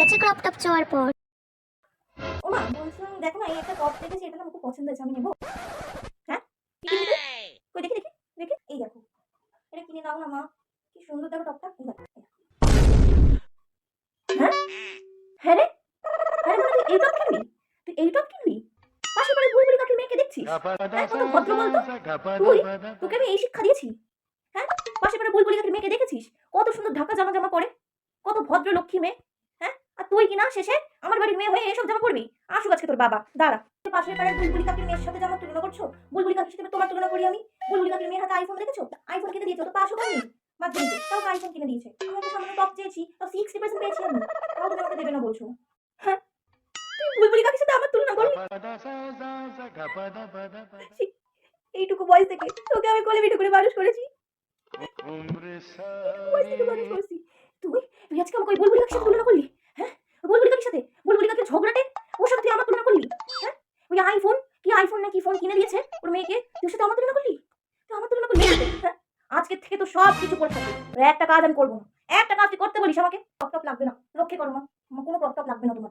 গেছে crop top চাওয়ার পর। ও মা বলছিলাম দেখো না এই একটা টপ দেখেছি এটা আমার খুব পছন্দ হয়েছে আমি নেব? হ্যাঁ? কই দেখি দেখি দেখি এই দেখো। এটা কিনে দাও না মা। কি সুন্দর দেখো টপটা এই দেখো, হ্যাঁ? হ্যাঁ রে? হ্যাঁ রে মানে তুই এই টপ কিনবি? তুই এই টপ কিনবি? পাশে বাড়ির বুলবুলি কাকির মেয়েকে দেখছিস? হ্যাঁ, কত ভদ্র বলতো? তুই তোকে আমি এই শিক্ষা দিয়েছি। হ্যাঁ? পাশে বাড়ির বুলবুলি কাকির মেয়েকে দেখেছিস? কত সুন্দর ঢাকা জামা জামা পরে। কত ভদ্র লক্ষ্মী মেয়ে। আর তুই কি না শেষে আমার বাড়ির মেয়ে হয়ে এসব জামা পরবি? আসুক আজকে তোর বাবা। দাঁড়া। তুই পাশের পাড়ার বুলবুলি কাকির মেয়ের সাথে জামা তুলনা করছ? বুলবুলি কাকির সাথে তোমার তুলনা করি আমি? বুলবুলি কাকির মেয়ের হাতে আইফোন দেখেছ? আইফোন কিনে দিয়েছ তো পাশও করেনি মাধ্যমিকে। তাও আইফোন কিনে দিয়েছে। আমি একটা সামান্য টপ চেয়েছি তাও সিক্সটি পার্সেন্ট পেয়েছি আমি। তাও তুমি আমাকে দেবে না বলছো। হ্যাঁ? বুলবুলি কাকির সাথে আমার তুলনা করবি এইটুকু বয়স থেকে তোকে আমি কোলে পিঠে করে মানুষ করেছি। বয়স থেকে মানুষ করেছি তুই তুই আজকে আমাকে ওই বুলবুলি কাকির সাথে তুলনা করলি হ্যাঁ ওই বুলবুলি কাকির সাথে বুলবুলি কাকির ঝগড়াটে ওর সাথে তুই আমার তুলনা করলি হ্যাঁ ওই আইফোন কি আইফোন নাকি ফোন কিনে দিয়েছে ওর মেয়েকে? তুই সাথে আমার তুলনা করলি? তুই আমার তুলনা করলি? হ্যাঁ আজকে থেকে তো সব কিছু করতে হবে একটা কাজ আমি করব না। একটা কাজ তুই করতে বলিস আমাকে? টপ লাগবে না। রক্ষে করো মা কোনো টপ লাগবে না তোমার।